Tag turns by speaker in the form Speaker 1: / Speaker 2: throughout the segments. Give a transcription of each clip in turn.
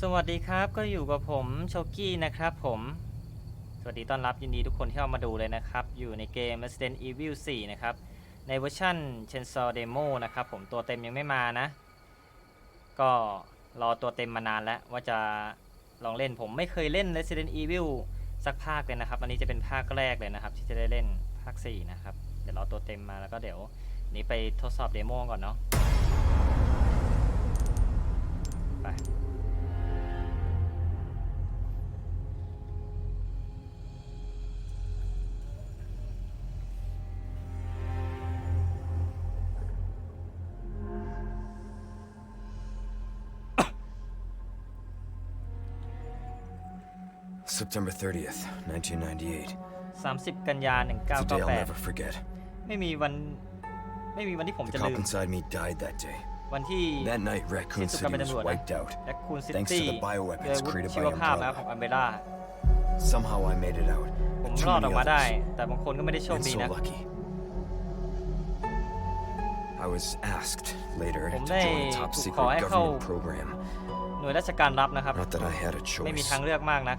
Speaker 1: สวัสดีครับก็อยู่กับผมโชกี้นะครับผม สวัสดีต้อนรับยินดีทุกคนที่เข้ามาดูเลยนะครับ อยู่ในเกม Resident Evil 4 นะครับ ในเวอร์ชัน Chainsaw Demo นะครับผมตัวเต็มยังไม่มานะ ก็รอตัวเต็มมานานแล้วว่าจะลองเล่นผมไม่เคยเล่น Resident Evil สักภาคเลยนะครับ อันนี้จะเป็นภาคแรกเลยนะครับ ที่จะได้เล่นภาค 4 นะครับ เดี๋ยวรอตัวเต็มมาแล้วก็เดี๋ยวนี้ไปทดสอบเดโมก่อนเนาะไป
Speaker 2: September 30th, 1998.
Speaker 1: 30 กันยา
Speaker 2: It's a day I'll never
Speaker 1: 1998
Speaker 2: forget.
Speaker 1: ไม่มีวัน ไม่มีวันที่ผม
Speaker 2: The
Speaker 1: จะ
Speaker 2: cop
Speaker 1: ลืม
Speaker 2: inside me died that day.
Speaker 1: วันที่
Speaker 2: That night, Raccoon
Speaker 1: สิ้นสุดการ
Speaker 2: City
Speaker 1: เป็น
Speaker 2: was
Speaker 1: ตำรวจนะ
Speaker 2: wiped out.
Speaker 1: และคูนซิ
Speaker 2: Thanks to
Speaker 1: ตี้
Speaker 2: the bioweapons
Speaker 1: โดยวุฒิ
Speaker 2: created
Speaker 1: ชี
Speaker 2: by
Speaker 1: วภาพนะ
Speaker 2: Umbrella.
Speaker 1: ของอัมเบร่า
Speaker 2: Somehow I made it out.
Speaker 1: ผม
Speaker 2: but
Speaker 1: ร
Speaker 2: Too
Speaker 1: อดออก
Speaker 2: many
Speaker 1: มาได้
Speaker 2: others.
Speaker 1: แต่บางคนก็ไม่ได้โชค
Speaker 2: And
Speaker 1: ดี
Speaker 2: so
Speaker 1: นะ
Speaker 2: lucky. I was asked later
Speaker 1: ผม
Speaker 2: to
Speaker 1: ได้
Speaker 2: join a top
Speaker 1: ถูก
Speaker 2: secret
Speaker 1: ขอให้เข้า
Speaker 2: government program.
Speaker 1: หน่วยราชการรับนะครับ
Speaker 2: Not that I had a
Speaker 1: ไม่มี
Speaker 2: choice.
Speaker 1: ทางเลือกมากนะ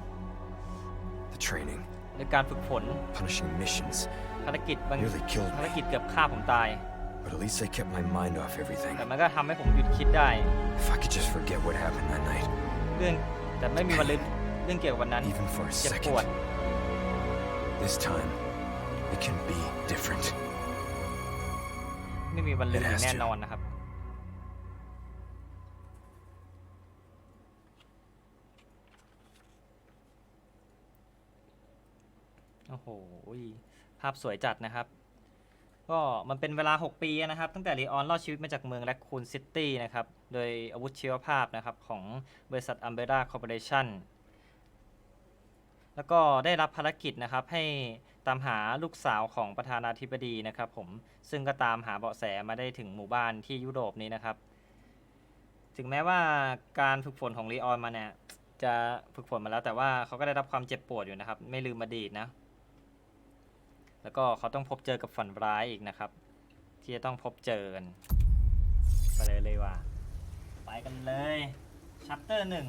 Speaker 2: The training,
Speaker 1: ในการฝึกฝน
Speaker 2: punishing missions,
Speaker 1: ภารกิจบาง
Speaker 2: nearly killed
Speaker 1: ภาร
Speaker 2: me.
Speaker 1: กิจเกือบฆ่าผมตาย
Speaker 2: But at least I kept my mind off everything.
Speaker 1: แต่มันก็ทำให้ผมหยุดคิดได้
Speaker 2: If I could just forget what happened that night,
Speaker 1: เรื่องแต่ไม่มีวันลืมเรื่องเกี่ยวกับวันนั้น
Speaker 2: even for a
Speaker 1: เจ็บปวด
Speaker 2: second. This time, it can be different.
Speaker 1: ไม่มีวันลืม
Speaker 2: It
Speaker 1: อ
Speaker 2: has
Speaker 1: ย่าง
Speaker 2: to
Speaker 1: แน่นอนนะครับ โอ้โหภาพสวยจัดนะครับ ก็มันเป็นเวลา 6 ปีนะครับ ตั้งแต่ลีออนรอดชีวิตมาจากเมืองแรคคูนซิตี้นะครับ โดยอาวุธชีวภาพนะครับ ของบริษัท Umbrella Corporation แล้วก็ได้รับภารกิจนะครับให้ตามหาลูกสาวของประธานาธิบดีนะครับผมซึ่งก็ตามหาเบาะแสมาได้ถึงหมู่บ้านที่ยุโรปนี้นะครับ ถึงแม้ว่าการฝึกฝนของลีออนมาเนี่ยจะฝึกฝนมาแล้วแต่ว่าเขาก็ได้รับความเจ็บปวดอยู่นะครับ ไม่ลืมอดีตนะ แล้วก็เขาต้องพบเจอกับฝันร้ายอีกนะครับ ที่จะต้องพบเจอกันไปเลยเลยว่า ไปกันเลยชัปเตอร์หนึ่ง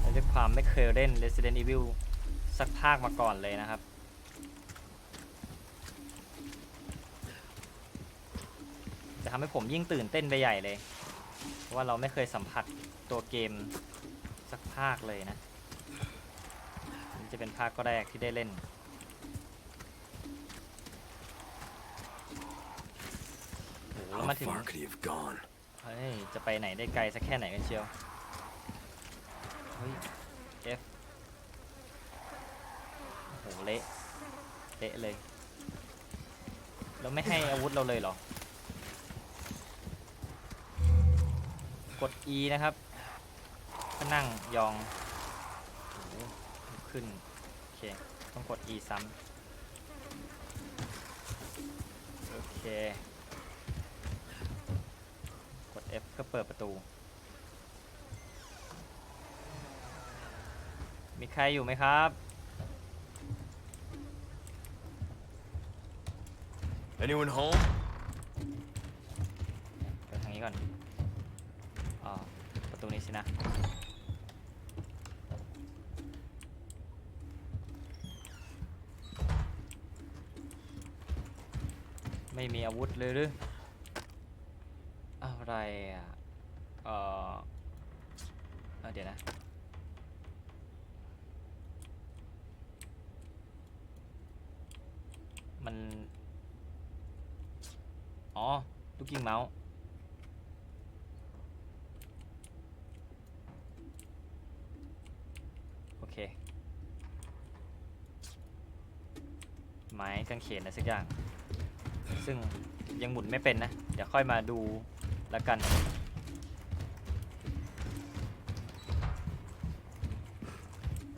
Speaker 1: และด้วยความไม่เคยเล่น Resident Evil สักภาคมาก่อนเลยนะครับ จะทำให้ผมยิ่งตื่นเต้นไปใหญ่เลย เพราะว่าเราไม่เคยสัมผัสตัวเกมสักภาคเลยนะ จะเป็นภาคแรกที่ได้เล่น โอ้โหแล้ว
Speaker 2: How
Speaker 1: มาถึง
Speaker 2: far could he have gone?
Speaker 1: เฮ้ย จะไปไหนได้ไกลสักแค่ไหนกันเชียว เฮ้ย F โอ้โห เละ เละเลย แล้วไม่ให้อาวุธเราเลยเหรอ กด E นะครับก็นั่งยองโอ้โหลุก ขึ้น โอเค ต้องกด E ซ้ำ โอเค กด F ก็เปิดประตู มีใครอยู่ไหมครับ
Speaker 2: Anyone home?
Speaker 1: ไปทางนี้ก่อน อ๋อ ประตูนี้สินะ ไม่มีอาวุธเลยหรืออะไรอะเออเดี๋ยวนะ มัน อ๋อ ลูกยิงเมาส์ โอเค ไม้กางเขนอะไรสักอย่าง ซึ่งยังหมุนไม่เป็นนะ เดี๋ยวค่อยมาดูแล้วกัน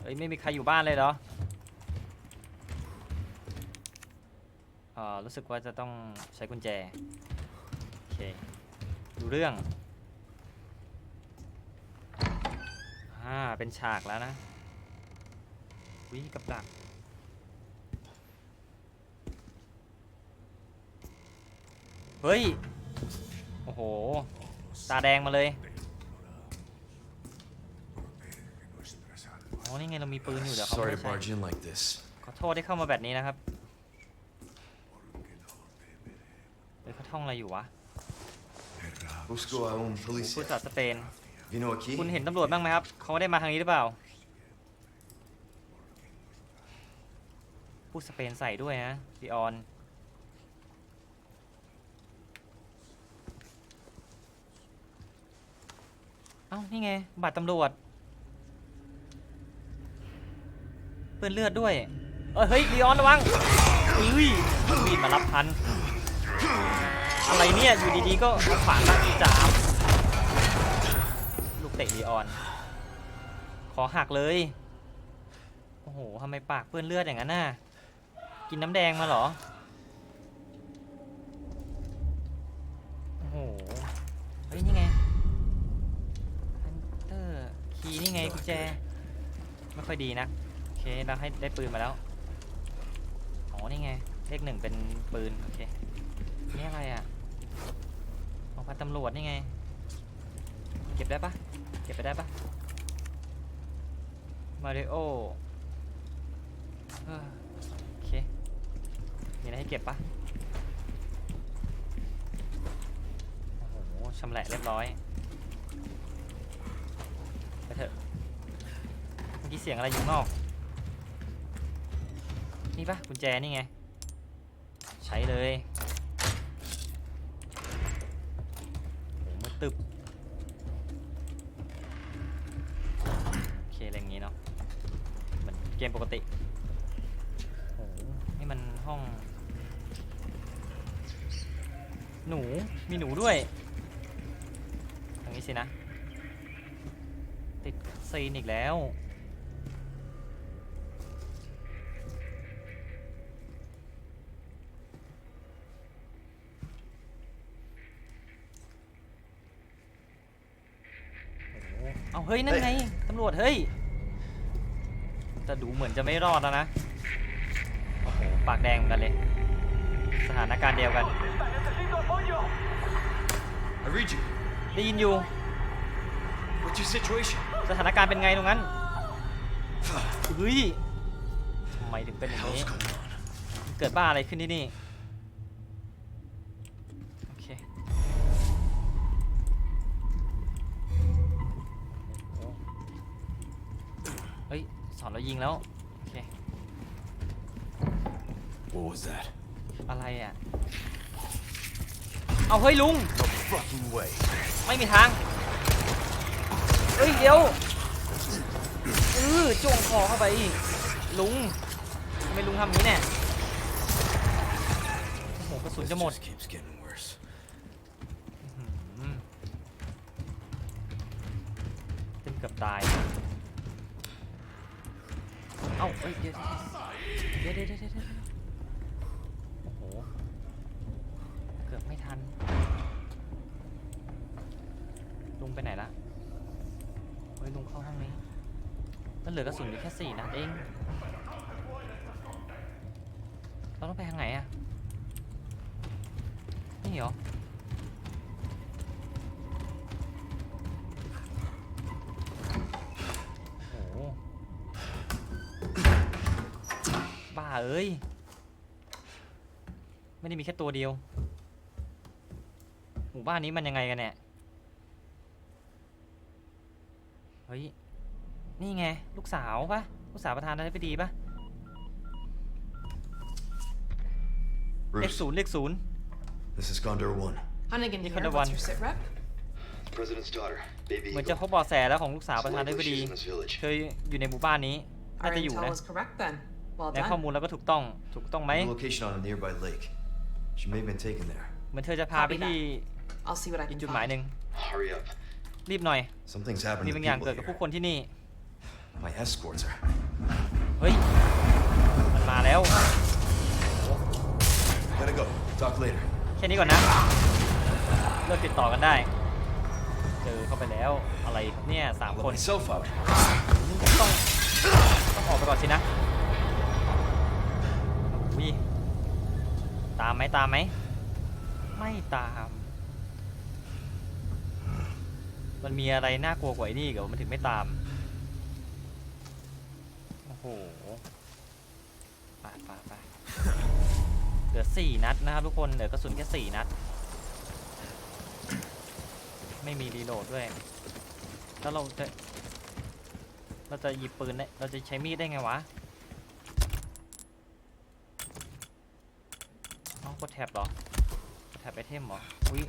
Speaker 1: เอ้ย ไม่มีใครอยู่บ้านเลยเหรอเออรู้สึกว่าจะต้องใช้กุญแจ โอเค ดูเรื่องอ่าเป็นฉากแล้วนะวิกับดัก เฮ้ย โอ้โห ตาแดงมาเลยอ๋อนี่ไงเรามีปืนอยู่เดี๋ยวเขา
Speaker 2: Sorry
Speaker 1: ไม่
Speaker 2: to
Speaker 1: ใช้
Speaker 2: barge in like this.
Speaker 1: ขอโทษที่เข้ามาแบบนี้นะครับเฮ้ยเขาท่องอะไรอยู่วะ
Speaker 2: Busco a un
Speaker 1: พูด
Speaker 2: policía.
Speaker 1: ภาษาสเปน
Speaker 2: Vino aquí.
Speaker 1: คุณเห็นตำรวจบ้างไหมครับ เขาได้มาทางนี้หรือเปล่า พูดสเปนใส่ด้วยนะดิออน เอ้านี่ไง บัตรตำรวจเปื้อนเลือดด้วยเอ้ยเฮ้ยดิออนระวังอุ้ยมีดมารับทัน อะไรเนี่ย อยู่ดีๆ ก็เอาขวานมาจาม ลูกเตะลีออน ขอหักเลย โอ้โหทำไมปากเปื้อนเลือดอย่างนั้นน่ะ กินน้ำแดงมาเหรอโห เฮ้ย นี่ไงฮันเตอ ร์คีย์นี่ไงกุญแจ ไม่ค่อยดีนะโอเคเราให้ได้ปืนมาแล้วอ๋อนี่ไงเลขหนึ่งเป็นปืนโอเคนี่อะไรอะของพันตำรวจนี่ไง เก็บได้ปะเก็บไปได้ปะมาริโอเอ้อโอเค มีอะไรให้เก็บปะโอ้โหชำแหละเรียบร้อย ไปเถอะเมื่อกี้เสียงอะไรอยู่ข้างนอก นี่ปะกุญแจนี่ไง ใช้เลยโอ้โหมืดตึบโอเคอะไรอย่างงี้เนาะเหมือนเกมปกติโอ้โหนี่มันห้อง หนูมีหนูด้วยทางนี้สินะ ติดซีนอีกแล้วโอ้โหเอาเฮ้ย นั่นไง ตำรวจ เฮ้ย จะดูเหมือนจะไม่รอดแล้วนะ โอ้โห ปากแดงเหมือนกันเลย สถานการณ์เดียวกัน
Speaker 2: I read you.
Speaker 1: ได้ยินอยู่
Speaker 2: What's your situation?
Speaker 1: สถานการณ์เป็นไงตรงนั้นเฮ้ยทำไมถึงเป็นอย่างนี้
Speaker 2: Hell's going on?
Speaker 1: เกิดบ้าอะไรขึ้นที่นี่โอเคโอ้โหเฮ้ยสอนเรายิงแล้วโอเค
Speaker 2: What was that?
Speaker 1: อะไรอะเอาเฮ้ยลุง
Speaker 2: No fucking way.
Speaker 1: ไม่มีทางเฮ้ยเดี๋ยวเออจ้วงคอเข้าไปอีกลุงทำไมลุงทำอย่างนี้เนี่ยโอ้โหกระสุนจะหมด เข้าห้องนี้แล้วเหลือกระสุนอยู่แค่สี่นัดเอง เราต้องไปทางไหนอะนี่เหรอโอ้โหบ้าเอ้ย ไม่ได้มีแค่ตัวเดียว หมู่บ้านนี้มันยังไงกันเนี่ย เฮ้ย นี่ไง ลูกสาวปะลูกสาวประธานาธิบดีปะเลข
Speaker 2: Bruce,
Speaker 1: ศูนย์เลขศูนย์
Speaker 2: this is Gondor 1.
Speaker 3: Hunnigan
Speaker 1: You
Speaker 3: here.
Speaker 1: could have
Speaker 3: What's
Speaker 1: won.
Speaker 3: your sit rep?
Speaker 4: President's daughter, baby
Speaker 1: เหมือน
Speaker 4: Eagle.
Speaker 1: จะพบเบาะแสแล้วของลูกสาวประธานาธิบ
Speaker 4: Supposedly
Speaker 1: ดี
Speaker 4: she's in this village.
Speaker 1: เคยอยู่ในหมู่บ้านนี้ น่า
Speaker 3: Our
Speaker 1: จะอยู่
Speaker 3: intel
Speaker 1: นะ
Speaker 3: was correct then. Well
Speaker 1: และข้อ
Speaker 3: done.
Speaker 1: มูลแล้วก็ถูกต้อง ถูกต้องไหม
Speaker 2: The location on a nearby lake. She may have been taken there.
Speaker 1: เหมือนเธอจะพาไป
Speaker 3: Copy that.
Speaker 1: ที่
Speaker 3: I'll see what I
Speaker 1: อีก
Speaker 3: can
Speaker 1: จุดหมายห
Speaker 3: find.
Speaker 1: นึ่ง
Speaker 4: Hurry up.
Speaker 1: รีบหน่อย
Speaker 2: Something's
Speaker 1: มี
Speaker 2: happened to
Speaker 1: บาง
Speaker 2: the
Speaker 1: อย่าง
Speaker 2: people
Speaker 1: เกิดกับ
Speaker 2: here.
Speaker 1: ผู้คนที่นี่
Speaker 2: My escorts are.
Speaker 1: เฮ้ย มันมาแล้ว
Speaker 2: Gotta go. Talk later.
Speaker 1: แค่นี้ก่อนนะ เลิกติดต่อกันได้ เจอเข้าไปแล้ว อะไรครับเนี่ยสาม
Speaker 2: I'll
Speaker 1: ค
Speaker 2: let
Speaker 1: น
Speaker 2: myself out.
Speaker 1: ต้องต้องออกไปก่อนสินะวิตามไหมตามไหม ไม่ตาม มันมีอะไรน่ากลัวกว่าไอ้นี่อีกับมันถึงไม่ตาม โอ้โหไปไปไปเหลือสี่นัดนะครับทุกคน เหลือกระสุนแค่สี่นัด ไม่มีรีโหลดด้วย แล้วเราจะ เราจะหยิบปืนได้ เราจะใช้มีดได้ไงวะเอ้ากดแท็บเหรอ แท็บไอเทมเหรอ อุ้ย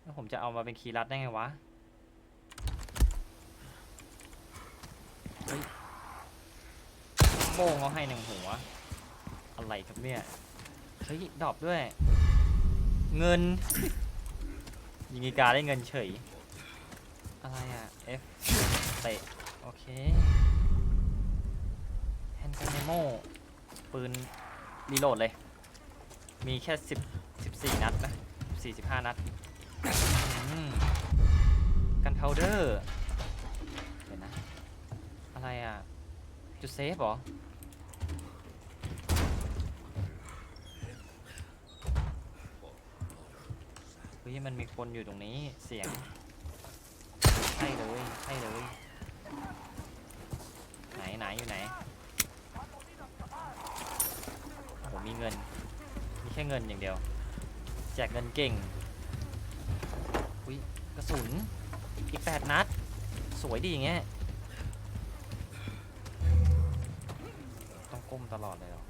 Speaker 1: แล้วผมจะเอามาเป็นคีย์ลัดได้ไงวะ เฮ้ย โป้งเขาให้หนึ่งหัว อะไรครับเนี่ย เฮ้ย ดรอปด้วย เงิน ยิงอีกาได้เงินเฉย อะไรอะ F เตะ โอเคแฮนด์กันเนโมปืนรีโหลดเลย มีแค่10 14 นัดนะ45 นัดกันพาวเดอร์เดี๋ยวนะ อะไรอะ จุดเซฟหรอ ฮ้ยมันมีคนอยู่ตรงนี้เสียงใช่เลยใช่เลยไหนไหนอยู่ไหนโอ้โหมีเงิน มีแค่เงินอย่างเดียว แจกเงินเก่งอุ้ยกระสุนอีกแปดนัด สวยดีอย่างเงี้ยต้องก้มตลอดเลยเหรอ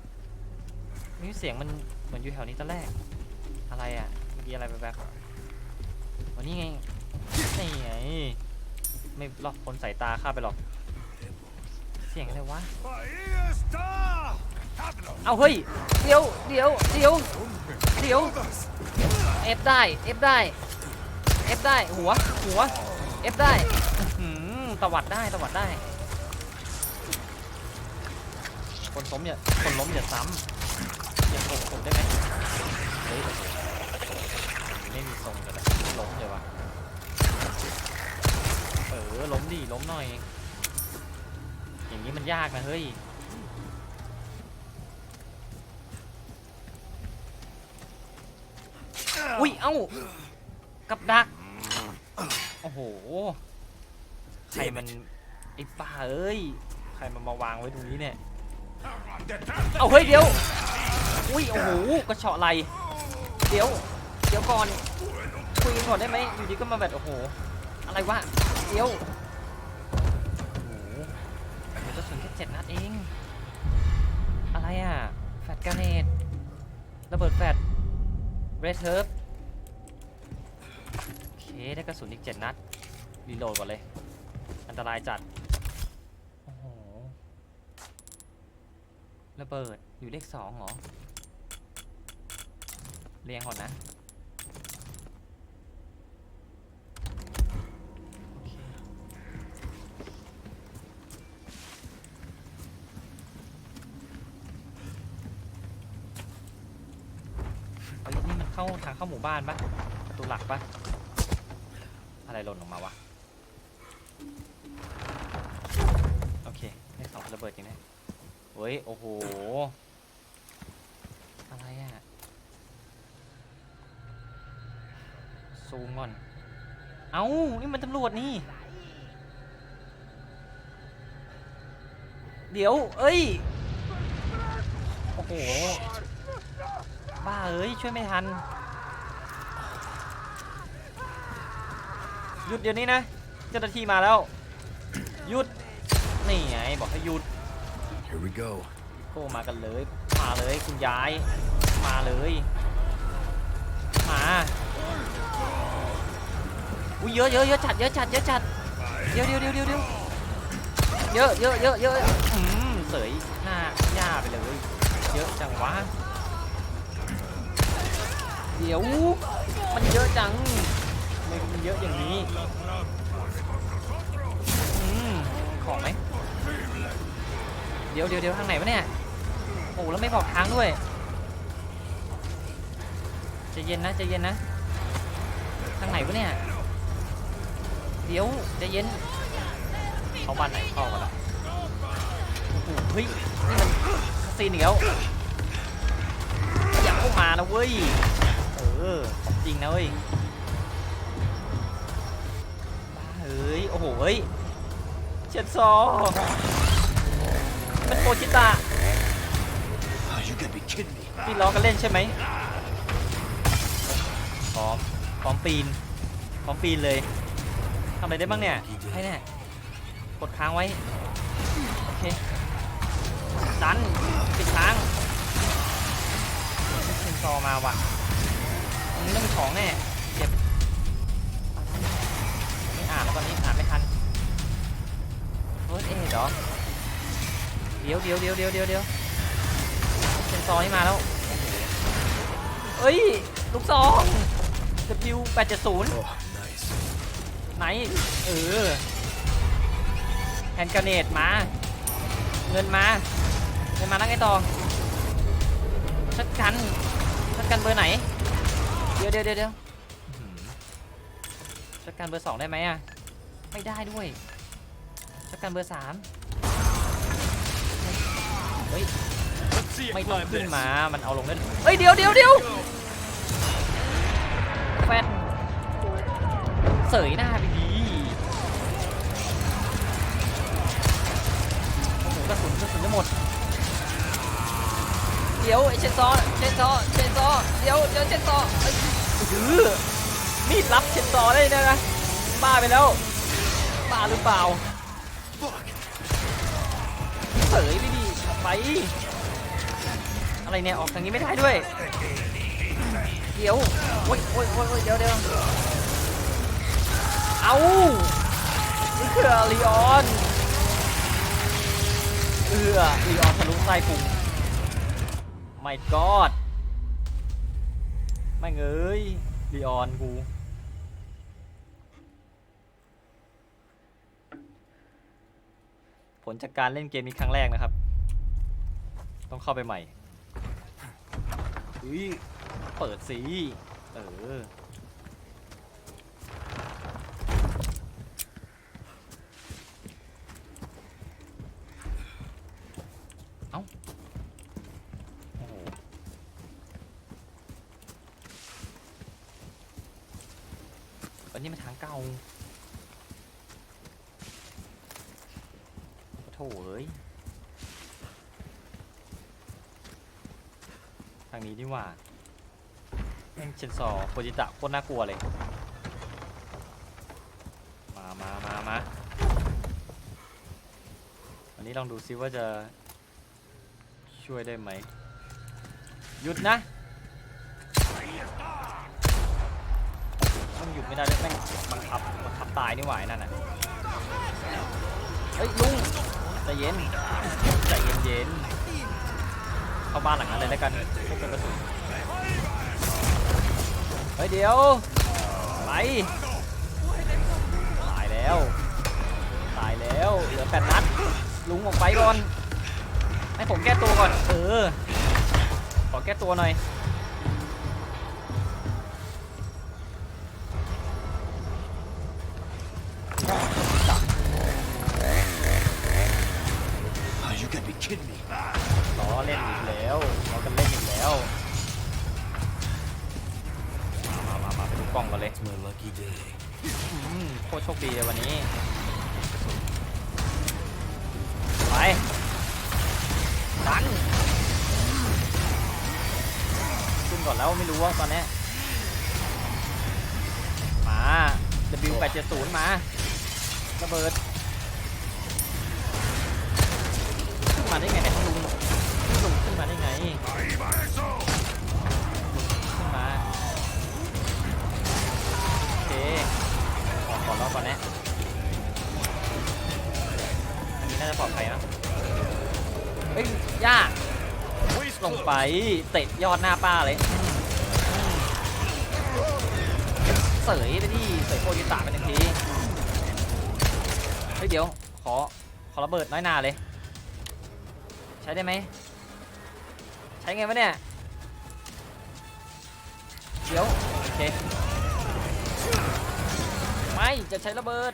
Speaker 1: นี่เสียงมันเหมือนอยู่แถวนี้ตอนแรก อะไรอะ เมื่อกี้อะไรแบบ วันนี้ไงนี่ไงไม่รอบคนสายตาข้าไปหรอก เสียงอะไรวะ เอาเฮ้ย เดี๋ยว เดี๋ยว เดี๋ยว เดี๋ยว เอฟได้ เอฟได้ เอฟได้ หัว หัว เอฟได้หือตวัดได้ตวัดได้ คนล้มอย่า คนล้มอย่าซ้ำอย่าโกงผมได้ไหมเฮ้ยไม่มีทรงกัน ล้มเลยวะเออล้มดิล้มหน่อย อย่างนี้มันยากนะเฮ้ยอุ้ยเอ้ากับดักโอ้โหใครมันไอ้ป้าเอ้ยใครมันมาวางไว้ตรงนี้เนี่ยเอาเฮ้ยเดี๋ยวอุ้ยโอ้โหกระเฉาะไหลเดี๋ยวเดี๋ยวก่อน คุยกันก่อนได้ไหมอยู่ดีก็มาแบบโอ้โห อะไรวะเดียวโอ้โหเดี๋ยวกระสุนแค่เจ็ดนัดเอง อะไรอะ แฟตกาเนตระเบิดแฟตเรดเทิร์ฟโอเค ได้กระสุนอีกเจ็ดนัด รีโหลดก่อนเลย อันตรายจัด โอ้โห ระเบิดอยู่เลขสองเหรอ เรียงก่อนนะ โอเค เข้าทางเข้าหมู่บ้านปะประตูหลักปะอะไรหล่นออกมาวะ โอเคได้สองระเบิดจริงนะเฮ้ย โอ้โห อะไรอะซูมก่อน เอ้า นี่มันตำรวจนี่ เดี๋ยว เอ้ย โอ้โห บ้าเอ้ยช่วยไม่ทัน หยุดเดี๋ยวนี้นะเจ้าหน้าที่มาแล้ว หยุด นี่ไงบอกให้หยุด
Speaker 2: Here we go.
Speaker 1: โก้มากันเลย มาเลยคุณยาย มาเลย มาอุ้ยเยอะเยอะเยอะจัดเยอะจัดเยอะจัดเดี๋ยวเดี๋ยวเดี๋ยวเดี๋ยวเดี๋ยวเยอะเยอะเยอะเยอะอืมเสยหน้าหญ้าไปเลย เยอะจังวะ เดี๋ยว มันเยอะจังมันเยอะอย่างนี้อืมของไหมเดี๋ยวเดี๋ยวเดี๋ยวทางไหนวะเนี่ยโอ้แล้วไม่บอกทางด้วยใจเย็นนะใจเย็นนะทางไหนวะเนี่ยเดี๋ยวใจเย็นเขาบ้านไหนเข้ากันละโอ้โหเฮ้ยนี่มันซีนอีกแล้วอย่าเข้ามานะเว้ย เออของจริงนะเว้ยบ้าเฮ้ย โอ้โหเฮ้ยเจ็ดซอเป็นโปรจิตะ
Speaker 2: Oh, you gotta be kidding me.
Speaker 1: พี่ล้อกันเล่นใช่ไหมพร้อมพร้อมปีนพร้อมปีนเลยทำอะไรได้บ้างเนี่ยให้เนี่ยกดค้างไว้ โอเค ดันปิดค้างเซนซอร์มาว่ะอั นนี้ต้องมีของแน่เจ็บไม่อ่านแล้วตอนนี้อ่านไม่ทันเฟิร์สเอดเหรอเดี๋ยวเดี๋ยวเดี๋ยวเดี๋ยวเดี๋ยวเดี๋ยวเซนซอร์นี่มาแล้วเอ้ยลูกซอง W 870
Speaker 2: Oh, nice.
Speaker 1: ไหนเออแฮนด์กรเนตมา เงินมา เงินมาแล้วไงต่อชัดกันชัดกันเบอร์ไหน เดี๋ยวเดี๋ยวเดี๋ยวจัดกันเบอร์สองได้ไหมอะ ไม่ได้ด้วยชัดกันเบอร์สามเฮ้ย ไม่ต้องขึ้นมา มันเอาลงเล่นเฮ้ย เดี๋ยวเดี๋ยวเดี๋ยวแฟนเสยหน้าไปดีโอ้โหกระสุนกระสุนจะหมด ดี๋ยวไอเชนซอเชนซอเชนซอเดี๋ยวเดี๋ยวเชนซอเอ้ยอื้อมีดรับเชนซอได้นะนะบ้าไปแล้วบ้าหรือเปล่าเสยไปดิไปอะไรเนี่ยออกทางนี้ไม่ได้ด้วย เดี๋ยวโอ้ยโอ้ยโอ้ยเดี๋ยวเดี๋ยวเอานี่คือลีออนเออลีออนทะลุไส้พุง ไม่กอดไม่งเอ้ยลีออนกูผลจากการเล่นเกมนี้ครั้งแรกนะครับ ต้องเข้าไปใหม่อุ้ยเปิดสิเออ เอ้า โอ้โห อันนี้มันทางเก่าโถ่เอ้ย ทาง นี้ดีกว่าแม่งเชนซอโคจิตะโคตรน่ากลัวเลย มามามามาวันนี้ลองดูซิว่าจะช่วยได้ไหม หยุดนะมันหยุดไม่ได้ด้วยแม่งบังคับบังคับตายนี่หว่าไอ้นั่นน่ะเฮ้ยลุงใจเย็นใจเย็นเย็นๆ เข้าบ้านหลังนั้นเลยแล้วกันไม่เป็นกระสุนเฮ้ยเดี๋ยวไปตายแล้วตายแล้วเหลือแปดนัดลุงออกไปก่อนให้ผมแก้ตัวก่อนเออขอแก้ตัวหน่อย องกันเลย
Speaker 2: It's my lucky day.
Speaker 1: อืมโคตรโชคดีเลยวันนี้ ไปดันขึ้นก่อนแล้วไม่รู้ว่าตอนเนี้ยมา W870 มาระเบิดขึ้นมาได้ไงเนี่ยลุงลุงขึ้นมาได้ไง โอเคออกก่อนรอบก่อนแน่อันนี้น่าจะปลอดภัยนะเฮ้ยย่าลงไปเตะยอดหน้าป้าเลยเสยไปที่เสยโคยิตาไปหนึ่งทีเฮ้ยเดี๋ยวขอขอระเบิดน้อยนาเลย ใช้ได้ไหมใช้ไงวะเนี่ยเดี๋ยวโอเค ไม่จะใช้ระเบิด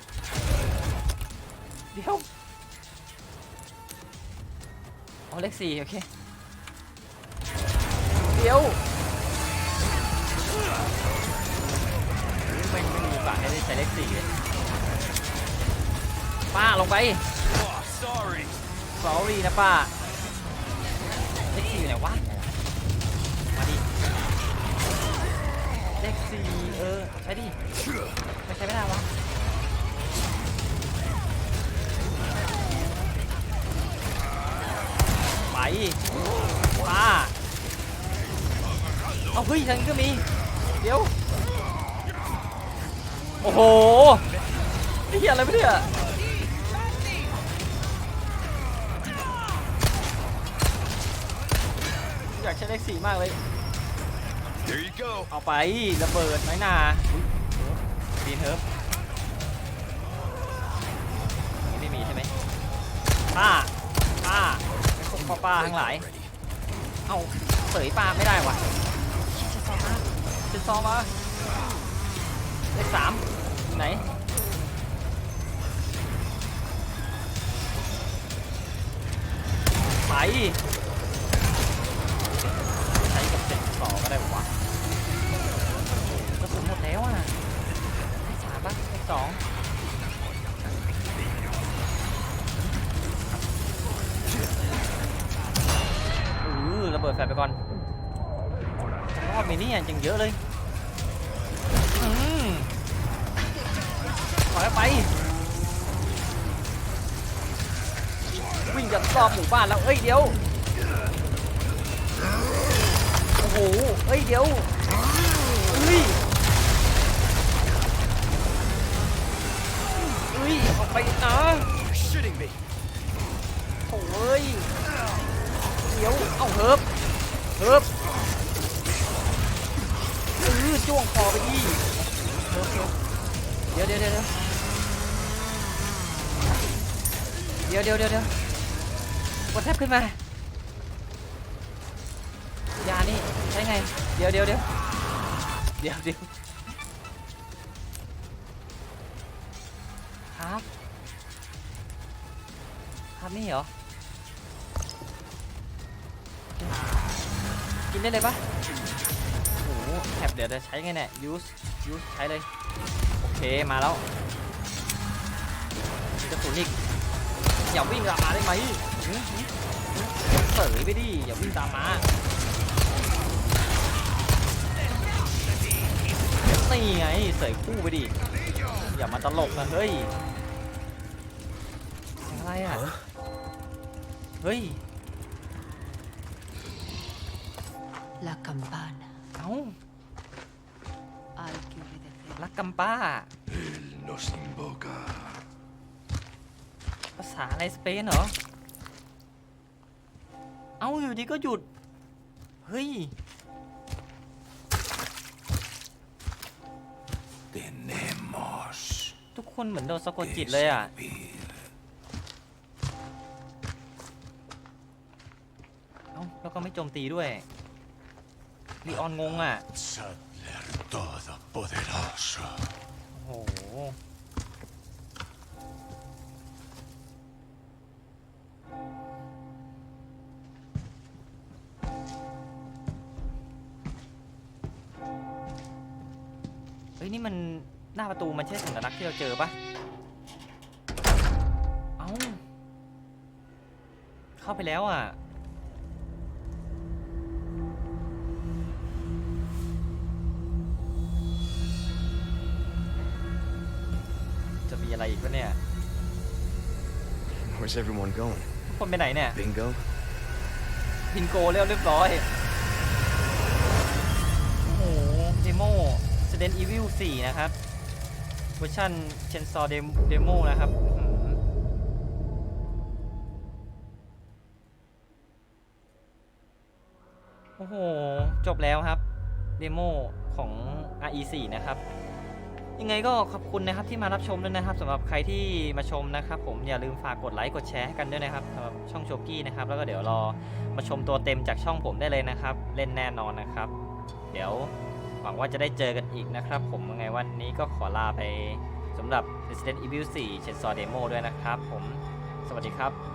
Speaker 1: เดี๋ยวเอาเลขสี่โอเค เดี๋ยวไม่ไม่มีโอกาให้ได้ใช้เลขสี่เลยป้าลงไป
Speaker 2: sorry.
Speaker 1: sorry นะป้าเลขสี่อยู่ไหนวะ มาดิ เลขสี่เออ ใช้ดิ ใช้ไม่ได้วะไปป้าเอาเฮ้ยทางนี้ก็มี เดี๋ยว โอ้โหไอ้เหี้ยอะไรไม่เนี่ยอยากใช้เลขสี่มากเลย
Speaker 2: Here you go.
Speaker 1: เอาไประเบิดไหมนา อุ๊ยดีนเฮิร์บไม่มีใช่ไหมป้าป้าไอ้พวกป้าป้าทั้งหลาย เอาเสยป้าไม่ได้วะเชนซอมาเลขสามไหนไปใช้กับเจ็ดต่อก็ได้วะกระสุนหมดแล้วอะเลขสามปะเลข สองอือระเบิดแฟลไปก่อนรอบนี้นี่ยังเยอะเลยอืมถอยไป วิ่งจากรอบหมู่บ้านแล้ว เอ้ยเดี๋ยว โอ้โห เอ้ยเดี๋ยวเฮ้ย ไปนะ
Speaker 2: You're shitting me.
Speaker 1: โอ้ยเดี๋ยวเอ้าเฮิบเฮิบเออจ้วงคอไปดิเฮิบเฮิบเดี๋ยวเดี๋ยวเดี๋ยวเดี๋ยวเดี๋ยวเดี๋ยวเดี๋ยวกดแทบขึ้นมายานี่ใช้ไง เดี๋ยวเดี๋ยวเดี๋ยวเดี๋ยวเดี๋ยว ครับนี่เหรอ กินได้เลยปะโอ้โหแท็บเดี๋ยวจะใช้ไงเนี่ย use use ใช้เลย โอเค มาแล้วมีกระสุนอีกอย่าวิ่งตามมาได้ไหมหือหือหือเสยไปดิ อย่าวิ่งตามมานี่ไง เสยคู่ไปดิ อย่ามาตลกนะเฮ้ย อะไรอะ เฮ้ย
Speaker 3: La campana.
Speaker 1: เอ้า
Speaker 3: Hay que obedecer.
Speaker 1: รักกัมป้า
Speaker 2: Nos invoca.
Speaker 1: ภาษาอะไรสเปนเหรอ เอ้าอยู่ดีก็หยุด เฮ้ย
Speaker 2: Tenemos
Speaker 1: ทุกคนเหมือนโดนสะกดจิตเลยอะ
Speaker 2: servir.
Speaker 1: แล้วก็ไม่โจมตีด้วยลีออนงงอะ
Speaker 2: Sadler Todopoderoso.
Speaker 1: โอ้โห เฮ้ย นี่มันหน้าประตูมันใช่สัญลักษณ์ที่เราเจอปะเอ้า เข้าไปแล้วอะ อะไรอีกวะเนี่ย
Speaker 2: Where's everyone going?
Speaker 1: ทุกคนไปไหนเนี่ย
Speaker 2: Bingo?
Speaker 1: พินโกเรียบเรียบร้อย โอ้โหเดโม Resident Evil 4 นะครับ เวอร์ชันเชนซอเดโมนะครับอื้อหือโอ้โห จบแล้วครับ เดโมของ RE4 นะครับ ยังไงก็ขอบคุณนะครับที่มารับชมด้วยนะครับสำหรับใครที่มาชมนะครับ ผมอย่าลืมฝากกดไลค์กดแชร์ให้กันด้วยนะครับสำหรับช่องโชกี้นะครับแล้วก็เดี๋ยวรอมาชมตัวเต็มจากช่องผมได้เลยนะครับ เล่นแน่นอนนะครับ เดี๋ยวหวังว่าจะได้เจอกันอีกนะครับ ผมยังไงวันนี้ก็ขอลาไปสำหรับ Resident Evil 4 Chainsaw Demo ด้วยนะครับ ผมสวัสดีครับ